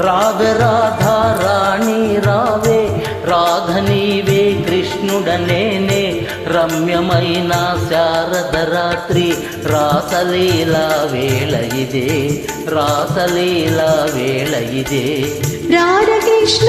రావే రాధా రాణి రావే రాధనీవే కృష్ణుడనే కృష్ణుడనేనే. రమ్యమైన శారద రాత్రి రాసలీల వేళ ఇదే రాసలీల వేళ ఇదే. రాధ కృష్ణ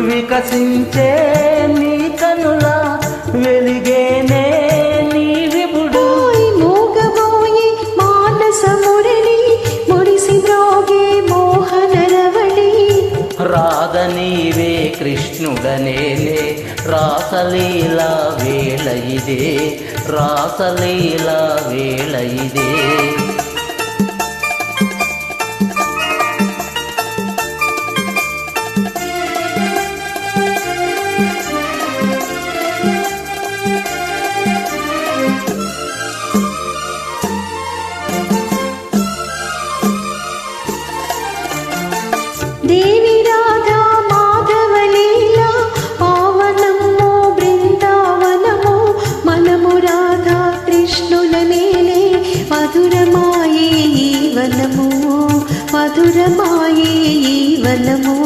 వికసించే నీ కనుల వెలిగేనే నీ మూగబోయి మానస మురళి, మ్రోగే. రాగనీవే కృష్ణుడనేనే రాసలీల వేళ ఇదే రాసలీల వేళ ఇదే మధురమాయే ఈ వనము మధురమాయే ఈ వనము.